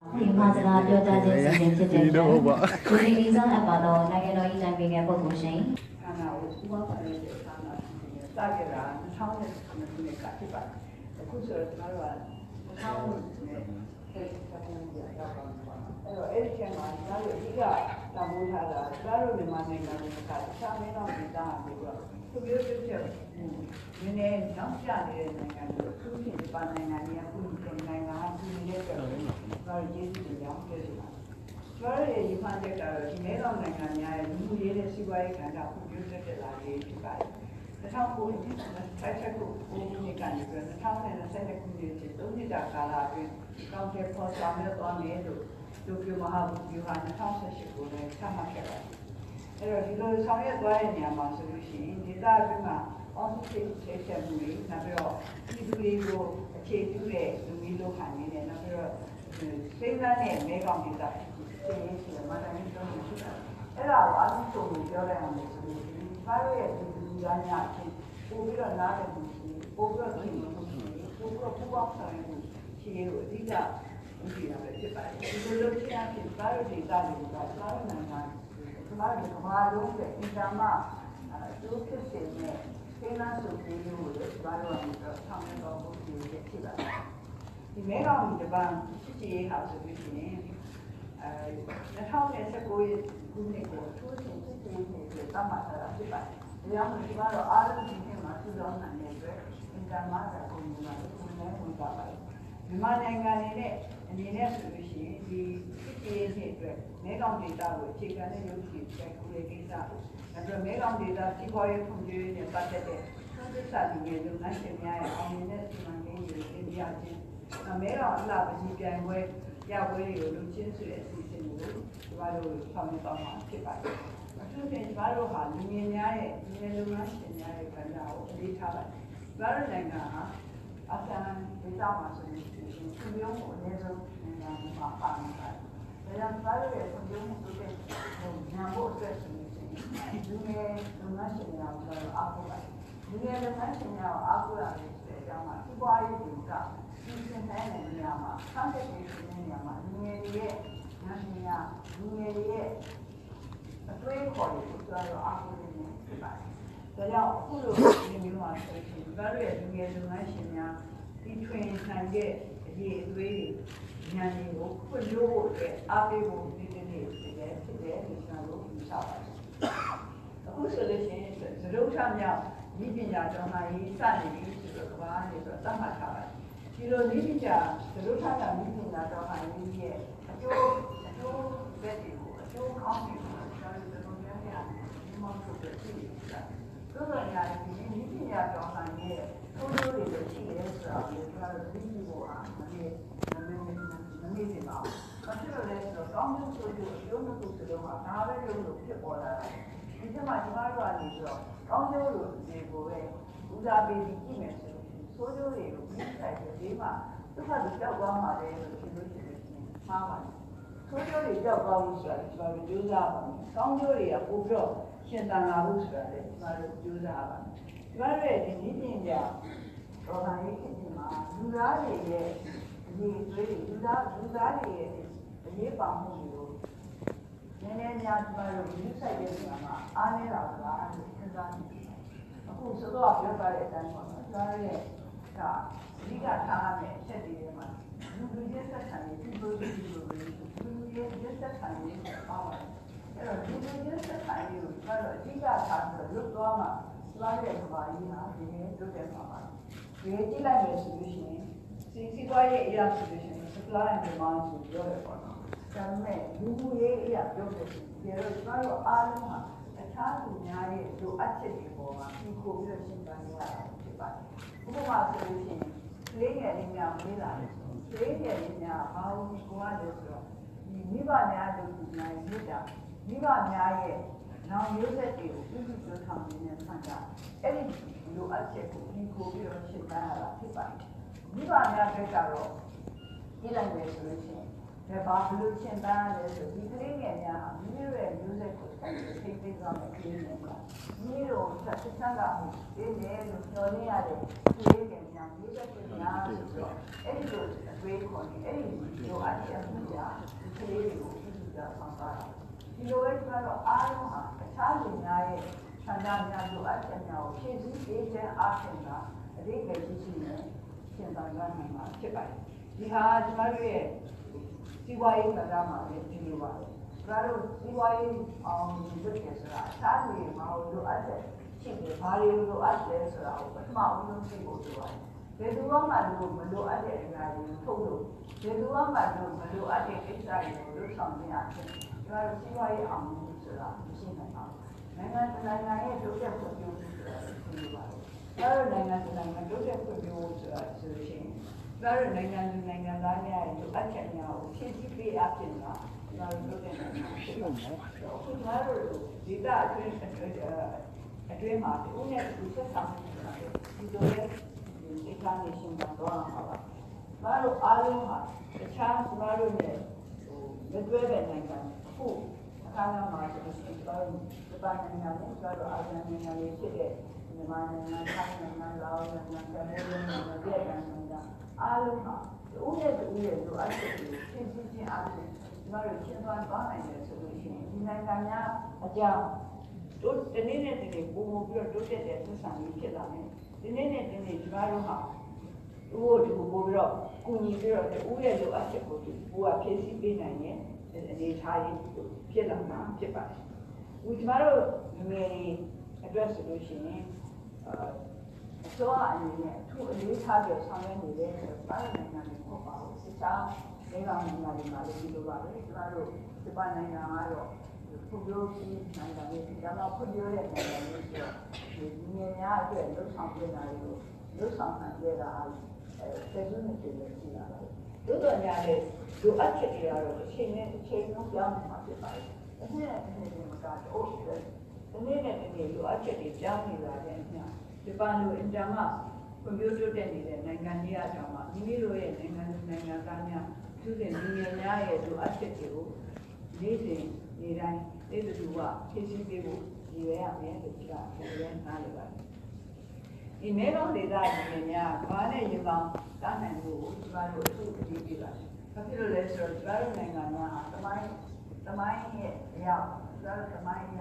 ဒီမှာစကားပြောကြားခြင်းစီစဉ်ဖြစ်တဲ့ဒီတော့ဟုတ်ပါဒီနေ့ဒီဆောင်အပ်ပါတော့နိုင်ငံတော်၏တိုင်ပင်ခံပုဂ္ဂိုလ်ရှင်ခန္ဓာကိုစူပါပါလေးတဲ့ခန္ဓာကိုစကြတာ2000နဲ့ခုနှစ်ကဖြစ်ပါတယ်အခုဆိုတော့ကျွန်တော်တို့က2000နဲ့ဆက်ဆက်နေကြရောက်ပါမယ် အဲ့တော့အဲ့ဒီကျမှကျွန်တော်တို့အဓိကတမိုးထားတာကျွန်တော်တို့မြန်မာနိုင်ငံကတခြားမင်းတော်ဒေသအမျိုးတော့သူမျိုးတစ်ချက်နည်းနည်းနောက်ကျနေတဲ့နိုင်ငံတွေသူဖြစ်ပါနိုင်ငံတွေကခုဒီနိုင်ငံကသူနေတဲ့အတွက်ကျွန်တော်တို့ကျေးဇူးတင်ကြောင်းပြောချင်ပါတယ်ကျွန်တော်ရဲ့ဒီမှချက်ကတော့ဒီမဲတော်နိုင်ငံများရဲ့လူမှုရေးနဲ့စီးပွားရေးကဏ္ဍဖွံ့ဖြိုးတိုးတက်လာရေးဖြစ်ပါတယ်။2009ခုနှစ်တိုက်ချက်ကိုကိုနှစ်ကနေပြီး2020ခုနှစ်ထိသုံးနှစ်တာကာလအတွင်း ကောင်းတဲ့ပေါ်ဆောင်ရသွားမယ်လို့ဒုက္ခမဟာဘူဟာ2018ကိုလည်းချမှတ်ခဲ့ပါတယ်။အဲ့တော့ဒီလိုဆောင်ရွက်သွားတဲ့နေရာမှာဆိုလို့ရှိရင်ဒေသအတွင်းမှာအောက်ဆီဂျင်ချက်မှုတွေနောက်ပြီးတော့ဒီလူတွေကိုအခြေပြုတဲ့လူမျိုးလိုခံနေတယ်နောက်ပြီးတော့စိတ်ဓာတ်နဲ့မဲကောင်းဒေသဖြစ်ရင်းရှိတယ်မတန်ကြီးတော့ရှိတာအဲ့ဒါကိုအမှုဆုံးကိုပြောရအောင်လို့ဆိုလို့ဒီဘာလို့ရဲ့ဒီလူသားများအချင်းပို့ပြီးတော့နားလည်မှုရှိပို့ပြီးတော့သိမှုရှိပို့ပြီးတော့ပူပေါင်းဆောင်မှုရှိ ကိုအဓိကဒီရပဲဖြစ်ပါတယ်ဒီလိုလိုချင်းအဖြစ်ဘာလို့ဒေသတွေကဘာလို့နိုင်ငံဘာလို့ကမ္ဘာလုံးရဲ့အင်တာမအကျိုးဖြစ်စေတဲ့စိတ်နာစုပြီးလို့ဘာလို့လဲဆိုတော့ဆောင်ရွက်တော့ဖို့ဒီဖြစ်ပါတယ်ဒီမဲကောင်ဒီပန်းစစ်တီရေးဟာဆိုပြီးရှင်အဲ2019ခုနှစ်ကိုထိုးရှင်စစ်တီရေးနဲ့တတ်မှတ်ထားတာဖြစ်ပါတယ်။ဒါကြောင့်ဒီကတော့အားလုံးဒီနှစ်မှာထူထောင်နိုင်တဲ့အတွက်အင်တာမတ်ကကိုမြင်လာလို့ကိုယ်နဲ့ဝင်ပါပါတယ်။ မြန်မာနိုင်ငံနဲ့အနေနဲ့ဆိုလို့ရှိရင်ဒီစစ်တီရေးနဲ့အတွက်မဲကောင်ဒေတာကိုအခြေခံတဲ့ရုပ်ရှင်ပဲကိုယ်ရဲ့ကိစ္စကိုအဲဒါမဲကောင်ဒေတာစီးပွားရေးဖွံ့ဖြိုးရေးနဲ့ပတ်သက်တဲ့သုံးသပ်စာတွေလုပ်ငန်းရှင်များရဲ့အောင်မြင်တဲ့စီမံကိန်းတွေကိုတင်ပြခြင်းအမဲတော်အလှပကြီးပြိုင်ပွဲရပွဲတွေကိုလုပ်ချင်းဆိုတဲ့အစီအစဉ်ကိုကျမတို့ဆောင်ရွက်သွားမှာဖြစ်ပါတယ်။အထူးဖြင့်ကျမတို့ဟာလူငယ်များရဲ့လူငယ်လူငန်းရှင်များရဲ့ကဏ္ဍကိုအလေးထားပါတယ်။ကျမတို့နိုင်ငံဟာ အဆန်ဒေသမှာဆိုရင်သူမျိုးကိုအနည်းဆုံးနိုင်ငံမှာပါနေပါတယ်။ဒါကြောင့်ကျမတို့ရဲ့သူမျိုးမှုတို့တဲ့ဟိုညာဖို့အတွက်ဆိုရင်လူငယ်လူငန်းရှင်များကိုအားကိုးပါတယ်။လူငယ်လူငန်းရှင်များကိုအားကိုးရတယ်ဆိုတဲ့အကြောင်းမှာစီးပွားရေးတွေကဒီစင်တဲ့နေရာမှာဆန်းတဲ့နေရာမှာလူငယ်တွေရဲ့ဉာဏ်ပညာလူငယ်တွေရဲ့အတွေ့အခေါ်တွေကိုကျွန်တော်အားကိုးနေဖြစ်ပါတယ်။ ဒါကြောင့်အခုလိုဒီမျိုးမှာဆိုရင်ဒီဘက်ရဲ့လူငယ်လူငန်းရှင်များဒီထွင်နိုင်တဲ့အရေးအသွေးတွေဉာဏ်တွေကိုဖွင့်လို့အတွက်အားပေးဖို့ဒီနေ့နေ့ဖြစ်တယ်ဖြစ်တယ်ဒီကျွန်တော်တို့ယူဆပါတယ်။အခုဆိုလို့ရှိရင်သရုပ်ထမြောက်ဒီပညာကျောင်းသားရေးစနေပြီဆိုတော့ကဘာနေဆိုတော့သတ်မှတ်ထားပါတယ်။ဒီလိုနည်းပညာသတို့ထတာနည်းပညာတော့ဟာနည်းရဲ့အကျိုးအကျိုးဘက်တွေကိုအကျိုးကောင်းတွေကိုကျွန်တော်တို့များများဒီမှာဆိုပြည့်နေတာ။ သို့တော်ညာဒီနည်းပညာတော့ဟာနည်းရဲ့ထိုးထိုးတွေလို့ရှိရဲဆိုတာကိုကျွန်တော်တို့သိပြီးဖို့အားမနည်းမနည်းမနည်းနေပါဘူး။ဘာဖြစ်လို့လဲဆိုတော့ကောင်းကျိုးဆိုကျိုးအကျိုးနှစ်ခုစလုံးဟာဒါပဲလို့လို့ဖြစ်ပေါ်လာတယ်။ဒီချက်မှာကျွန်တော်တို့ကနေပြီးတော့ကောင်းကျိုးလို့ဒီကိုပဲဦးစားပေးပြီးကြည့်မယ်ဆိုလို့ဆိုးကျိုးတွေကိုပြစ်ဆိုင်ပြီးဒီမှာသူကသူကြောက်သွားမှာလေလို့ပြောလို့ရှိရင်မှားပါတယ်ဆိုးကျိုးတွေကြောက်သွားလို့ဆိုတာဒီမှာကြိုးစားပါမယ်ကောင်းကျိုးတွေကပို့ပြီးတော့ ရှင်သန်လာဖို့ဆိုတာလေဒီမှာကြိုးစားပါမယ်ဒီမှာရဲ့ဒီနည်းပညာတော်လိုင်းရေးခင်မှာလူသားတွေရဲ့အရေးအသွေးတွေလူသားလူသားတွေရဲ့အရေးပါမှုတွေကိုနည်းနည်းများဒီမှာလို့ဒီဆိုင်တဲ့နေရာမှာအားနေတာကလို့စဉ်းစားနေတယ်အခုဆိုတော့ပြောပါတဲ့အတိုင်းပေါ့နော်ဒါရဲ့ဒါအဓိကထားရမယ့်အချက်တွေထဲမှာလူလူချင်းဆက်ဆံရေးပြုလို့ပြုလို့လူလူချင်းဆက်ဆံရေးကိုပါပါတယ် အဲ့တော့လူလူချင်းဆက်ဆံရေးကိုကျွန်တော်အဓိကထားပြီးတော့လွတ်သွားမှာသွားတဲ့ကဘာကြီးဟာဒီနေ့လွတ်တဲ့မှာပါဒီကြည့်လိုက်မယ်ဆိုလို့ရှိရင်စီစီသွားရဲ့အရာဆိုလို့ရှိရင် supply and demand ကိုပြောရပါတော့ဒါပေမဲ့လူမှုရေးအရာပြောတယ်ဆိုရင်ဒီတော့ကျွန်တော်အားလုံးဟာအခြားသူများရဲ့လိုအပ်ချက်တွေပေါ်မှာပြီးခိုးပြီးတော့ရှင်းပြနေရတာဖြစ်ပါတယ်။ဥပမာဆိုလို့ရှိရင်ကလေးငယ်လေးများမေးလာတယ်ဆိုကလေးငယ်လေးများဘာလို့ကိုရတယ်ဆိုတော့ဒီမိဘများတို့ဒီများမြစ်တာ မိဘများရဲ့နောင်မျိုးဆက်တွေကိုပြုစုပြောထောင်နေတဲ့ဆန္ဒအဲ့ဒီလိုအပ်ချက်ကိုပြီးခိုးပြီးတော့ရှင်းပြရတာဖြစ်ပါတယ်။မိဘများဘက်ကတော့ကြည့်လိုက်မယ်ဆိုလို့ရှိရင်ဒါဘာလို့ရှင်းပြရလဲဆိုဒီကလေးငယ်များဟာမိမိရဲ့မျိုးဆက်ကိုသိသိသိသွားမယ်ကလေးငယ်ကမိတို့ဆက်ဆံတာမှုဒီလေလို့ပြောနေရတဲ့ကလေးငယ်များမျိုးဆက်ကိုများဆိုတော့အဲ့ဒီလိုအတွေးခေါ်နေအဲ့ဒီလိုအပ်ချက်မှုကြဒီကလေးတွေကိုပြုစုကြဆောင်တာ ဒီလိုပဲကျတော့အားလုံးဟာအခြားလူများရဲ့ဆန္ဒများလိုအပ်ချက်များကိုဖြည့်ဆည်းပေးခြင်းအပြင်ကအတိတ်ပဲရှိရှိနဲ့ရှင်းပန်းနိုင်မှာဖြစ်ပါတယ်ဒီဟာကျမတို့ရဲ့စီဝါရေးကဏ္ဍမှာလည်းဒီလိုပါပဲကျမတို့စီဝါရေးအောင်လုပ်ရဆိုတာအခြားလူတွေမှာလိုအပ်တဲ့ရှိတယ်ဘာတွေလိုအပ်တယ်ဆိုတာကိုပထမအဦးဆုံးသိဖို့လိုပါတယ်ဘယ်သူမှမလို့မလိုအပ်တဲ့အရာတွေထုတ်လို့ဘယ်သူမှမလို့မလိုအပ်တဲ့ကိစ္စတွေကိုလုပ်ဆောင်နေရတယ် ကျမတို့စီဝါရေးအောင်လို့ဆိုတာမရှိနိုင်ပါဘူးနိုင်ငံနိုင်ငံရဲ့ဒုက္ခဖွံ့ဖြိုးမှုဆိုတာဒီလိုပါပဲကျမတို့နိုင်ငံနိုင်ငံဒုက္ခဖွံ့ဖြိုးမှုဆိုတာဆိုလို့ရှိရင်ကျမတို့နိုင်ငံလူနိုင်ငံသားများရဲ့လိုအပ်ချက်များကိုဖြည့်ဆည်းပေးအပ်ပြင်တာကျမတို့လုပ်တဲ့နိုင်ငံဖြစ်ပါတယ်အခုကျမတို့ဒေသအတွင်းအတွင်းအတွင်းမှာဒီဦးနဲ့ဒီဆက်ဆံမှုဆိုတာဒီလိုရဲ့ဒီကနေ့ရှင်းတော့မှာပါကျမတို့အားလုံးဟာတခြားကျမတို့နဲ့ဟိုမတွဲတဲ့နိုင်ငံအ ခုအခါနာမှာဆိုလို့ရှိရင်ကျမတို့ဒီပိုင်းနိုင်ငံနဲ့ကျမတို့အာဇာနည်နိုင်ငံတွေဖြစ်တဲ့မြန်မာနိုင်ငံ၊ထိုင်းနိုင်ငံ၊လာအိုနိုင်ငံ၊ကမ္ဘောဒီးယားနိုင်ငံ၊ဗီယက်နမ်နိုင်ငံအားလုံးဟာဦးရဲ့ဦးရဲ့လိုအပ်ချက်တွေကိုရှင်းရှင်းချင်းအားဖြင့်ကျမတို့ရှင်းသွားသွားနိုင်တယ်ဆိုလို့ရှိရင်ဒီနိုင်ငံများအကြောင်းတို့ဒီနေ့နဲ့ဒီနေ့ပုံမပြီးတော့တိုးတက်တဲ့သက်ဆိုင်ရေးဖြစ်လာမယ်ဒီနေ့နဲ့ဒီနေ့ကျမတို့ဟာဦးကိုဒီကိုပို့ပြီးတော့ကုညီပြီးတော့ဦးရဲ့လိုအပ်ချက်ကိုဒီဦးကဖြည့်ဆည်းပေးနိုင်ရင် အနေထားရေးဖြစ်လာမှာဖြစ်ပါတယ်ဦးကျမတို့ငငယ်လေးအတွက်ဆိုလို့ရှိရင်အာအစိုးရအနေနဲ့အထူးအလေးထားပြီးဆောင်ရွက်နေတဲ့ပြည်နိုင်ငံတွေပေါ့ပါဘူးတခြားနိုင်ငံနိုင်ငံတွေမှာလည်းဒီလိုပါပဲကျမတို့ဒီပိုင်းနိုင်ငံကတော့ဖွံ့ဖြိုးပြီးနိုင်ငံတွေဒီတော့ဖွံ့ဖြိုးတဲ့နိုင်ငံတွေဆိုတော့ဒီငွေများအတွက်လှုပ်ဆောင်နေတာတွေကိုလှုပ်ဆောင်နိုင်ကြတာအဲဆက်စုနေတယ်ရှိတာပါ တို့တော့ညာလေလိုအပ်ချက်တွေကတော့အချိန်နဲ့အချိန်လုံးပြောင်းနေမှာဖြစ်ပါတယ်။အဲ့ဒါအဲ့ဒီမှာကတော့ဒီနေ့နဲ့ဒီနေ့လိုအပ်ချက်တွေပြောင်းနေတာတဲ့အမျှဒီပန်လိုအင်တာမကွန်ပျူတာတက်နေတဲ့နိုင်ငံကြီးအကြောင်းမှာမိမိတို့ရဲ့နိုင်ငံသူနိုင်ငံသားများသူတွေလူငယ်များရဲ့လိုအပ်ချက်တွေကိုနေ့စဉ်နေ့တိုင်းသိတဲ့သူကဖြည့်ဆည်းပေးဖို့ရည်ရွယ်ရမယ်လို့ဒီကပြောရနားလည်ပါတယ်။ ဒီမဲကောင်းဒေသကြီးများဘာနဲ့ရင်ပေါင်းတားနိုင်ဖို့ကျမတို့အထူးအရေးကြီးပါတယ်။ဘာဖြစ်လို့လဲဆိုတော့ကျမတို့နိုင်ငံများဟာတမိုင်းတမိုင်းရဲ့အရာကျမတို့တမိုင်းက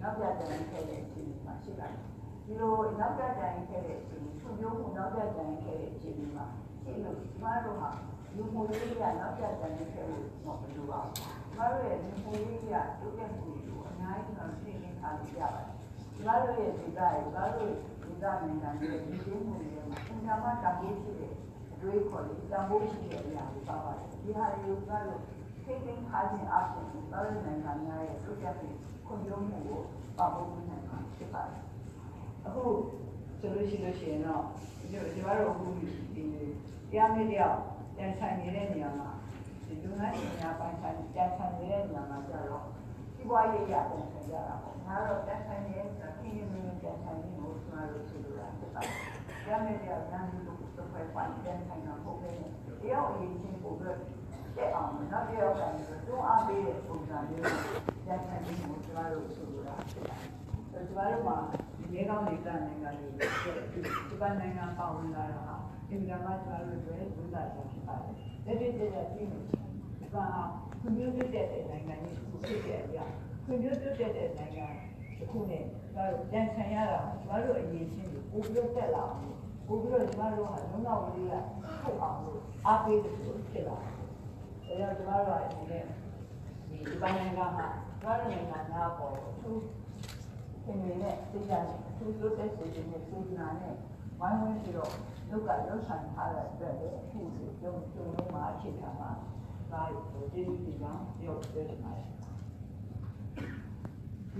နောက်ပြတဲ့ခဲ့တဲ့အချိန်မှာရှိပါတယ်။ဒီလိုနောက်ပြတဲ့ခဲ့တဲ့အချိန်ဖွံ့ဖြိုးမှုနောက်ပြတဲ့ခဲ့တဲ့အချိန်မှာရှိလို့ကျမတို့ဟာလူမှုရေးရနောက်ပြတဲ့ခဲ့လို့မဟုတ်ဘူးပါဘူး။ကျမတို့ရဲ့လူမှုရေးရတိုးတက်မှုကိုအများကြီးတော့သိနေထားကြပါတယ်။ကျမတို့ရဲ့ဒေသရဲ့ကျမတို့ ဒေသနိုင်ငံရဲ့ဒီလိုမှုတွေမှာအများမှတာရေးရှိတဲ့အတွေးခေါ်လေးတန်ဖိုးရှိတဲ့အရာတွေပါပါတယ်။ဒီဟာတွေကိုကျမတို့ထိန်းသိမ်းထားခြင်းအပြင်ကျမတို့နိုင်ငံများရဲ့တိုးတက်မှုခွင့်ပြုမှုကိုပါဖို့နိုင်မှာဖြစ်ပါတယ်။အခုဆိုလို့ရှိလို့ရှိရင်တော့ဒီကျမတို့အခုဒီတရားမတရားတန်ဆိုင်နေတဲ့နေရာမှာဒီလူငန်းအင်အားပိုင်းဆိုင်တန်ဆိုင်နေတဲ့နေရာမှာကျတော့ ဒီဘွားရေးရတန်ဆိုင်ကြတာပေါ့။ငါတော့တန်ဆိုင်နေတဲ့ဆိုတာခင်းရင်းရင်းတန်ဆိုင်နေကိုကျမတို့ဆိုလိုတာဖြစ်ပါတယ်။တရားမတရားဉာဏ်လူတို့တော့ပဲပိုင်းတန်ဆိုင်တာဟုတ်ပဲ။တရားအရေးချင်းပို့ပြီးတက်အောင်နောက်တစ်ယောက်ကလည်းတွန်းအားပေးတဲ့ပုံစံမျိုးတန်ဆိုင်နေကိုကျမတို့ဆိုလိုတာဖြစ်ပါတယ်။ဆိုတော့ကျမတို့မှာဒီလေကောင်းလေးတန်နိုင်ငံတွေဒီပန်နိုင်ငံပါဝင်လာတာဟာအင်္ဂါမကျမတို့တွေဝိသတာဖြစ်ပါတယ်။ဒါတွေတည်းတည်းပြီးနေဒီပါကွန်ပျူတာတက်တဲ့နိုင်ငံကြီးကိုဖြစ်တဲ့အရာ ကွန်ပျူတာတက်တဲ့နိုင်ငံတစ်ခုနဲ့ကျမတို့ပြန်ဆင်ရတာကျမတို့အရေးချင်းကိုပိုပြီးတက်လာအောင်ပိုပြီးတော့ကျမတို့ဟာလုံလောက်လေးကထုတ်အောင်လို့အားပေးတယ်လို့ဖြစ်လာတယ်။ဒါကြောင့်ကျမတို့ကဒီနေ့ဒီဒီပိုင်းနိုင်ငံမှာကျမတို့နိုင်ငံသားပေါ်သူခင်ဗျနဲ့သိကြတယ်သူတို့တက်စေတဲ့စေတနာနဲ့ဝိုင်းဝန်းပြီးတော့ဒုက္ခရောက်ဆိုင်ထားတဲ့အတွက်လည်းအခုကျုံကျုံလုံးမှာအခြေခံမှာဒါကိုကျေးဇူးတင်ကြောင်းပြောပြောချင်ပါတယ်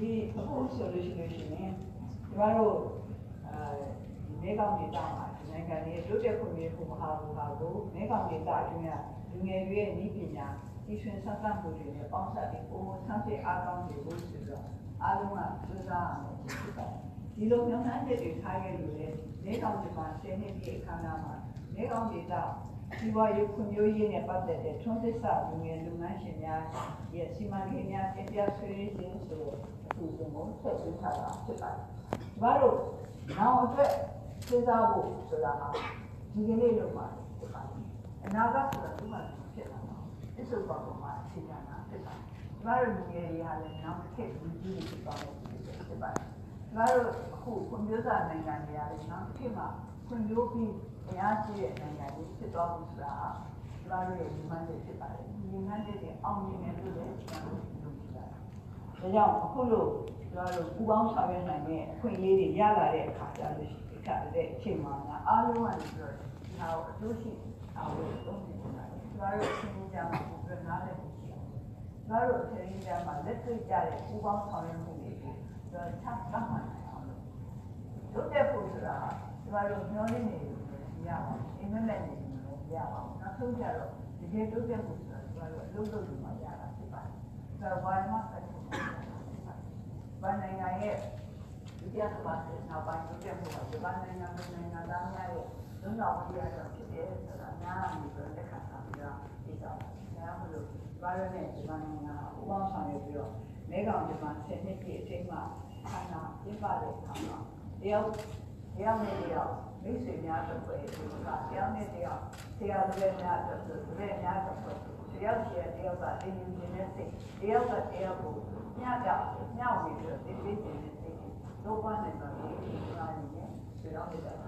ဒီအခုဆိုလို့ရှိလို့ရှိရင်ကျမတို့အဲဒီမဲကောင်းဒေတာမှာဒီနိုင်ငံရဲ့တိုးတက်ခွင့်ရဖို့မဟာဘူဟာကိုမဲကောင်းဒေတာအတွင်းကလူငယ်တွေရဲ့ဤပညာဒီဆွေးဆက်ဆံမှုတွေနဲ့ပေါင်းစပ်ပြီးပုံဆန်းစစ်အားကောင်းတွေလို့ဆိုတော့အားလုံးကစူးစမ်းအောင်ဖြစ်ပါတယ်ဒီလိုမျိုးနှမ်းချက်တွေထားခဲ့လို့လေမဲကောင်းဒီမှာ10နှစ်ပြည့်အခမ်းအနားမှာမဲကောင်းဒေတာ ဒီဝါရုပ်ခွင့်မျိုးရေးနဲ့ပတ်သက်တဲ့ထွန်းသစ္စာလူငယ်လူငန်းရှင်များရဲ့စီမံကိန်းများတင်ပြဆွေးနွေးခြင်းဆိုတော့အစီအစဉ်ကိုဆက်သွင်းထားတာဖြစ်ပါတယ်။ကျမတို့နောက်အတွက်စဉ်းစားဖို့ဆိုတာဟာဒီကနေ့လို့ပါဖြစ်ပါတယ်။အနာဂတ်ဆိုတာဒီမှာဖြစ်လာမှာ။အအစ်စုပေါ်မှာအခြေခံတာဖြစ်ပါတယ်။ကျမတို့လူငယ်တွေဟာလည်းနောက်တစ်ခေတ်လူကြီးတွေဖြစ်သွားဖို့ဖြစ်ပါတယ်။ကျမတို့အခုကွန်ပျူတာနိုင်ငံတွေကလည်းနောက်တစ်ခေတ်မှာ ကွန်ပျူတာပြီးအများကြီးတဲ့နိုင်ငံတွေဖြစ်သွားဖို့ဆိုတာကျမတို့ရဲ့ဒီမှန်းချက်ဖြစ်ပါတယ်။ဒီမှန်းချက်တွေအောင်မြင်တယ်လို့လည်းကျမတို့လုပ်ကြည့်ပါတယ်။ဒါကြောင့်အခုလို့ကျမတို့ပူပေါင်းဆောင်ရွက်နိုင်တဲ့အခွင့်အရေးတွေရလာတဲ့အခါကျလို့ရှိရင်ခါတဲ့အချိန်မှာအားလုံးကလည်းပြောတယ်ဒီဟာကိုအကျိုးရှိအောင်လို့လုပ်နေကြတယ်။ကျမတို့အချင်းချင်းကြားမှာပုံပြနားလည်မှုရှိအောင်ကျမတို့အချင်းချင်းကြားမှာလက်တွေ့ကြတဲ့ပူပေါင်းဆောင်ရွက်မှုတွေကိုကျမချမ်းသာမှန်နိုင်အောင်လို့လုပ်တဲ့ဖို့ဆိုတာ ကျမတို့မျှော်လင့်နေလို့မရပါဘူး။အိမ်မက်နဲ့နေလို့မရပါဘူး။နောက်ဆုံးကြတော့တကယ်လုပ်တဲ့ဖို့ဆိုတာကျမတို့အလုပ်လုပ်လို့မှရတာဖြစ်ပါတယ်။ဒါဝိုင်းမှာဆက်ဖို့ဖြစ်ပါတယ်။ဘာနိုင်ငံရဲ့ဒုတိယကမ္ဘာစစ်နောက်ပိုင်းလုပ်တဲ့ဖို့ကဘာနိုင်ငံနိုင်ငံသားများရဲ့လုံလောက်မှုရတော့ဖြစ်တယ်ဆိုတာများနေပြီးလက်ခံထားပြီးတော့သိကြပါဒါမှမဟုတ်ဘာရနဲ့ဒီမှာနိုင်ငံဟိုပေါင်းဆောင်ရပြီးတော့မဲကောင်ဒီမှာ10နှစ်ပြည့်အချိန်မှာခန္ဓာပြပတဲ့အခါမှာတယောက် တယောက်နဲ့တယောက်မိတ်ဆွေများတော့ပဲဒီကတယောက်နဲ့တယောက်ဆရာတွေများတော့ဆိုတွေများတော့တယောက်ရှိတယောက်ကတင်းရင်းနေတဲ့စိတ်တယောက်ကတယောက်ကိုညကြညောင်းပြီးတော့တင်းတင်းနေတဲ့စိတ်တော့ပါနေပါလေဒီမှာနေတယ်ဒီတော့ဒီကတော့လည်းဘုရား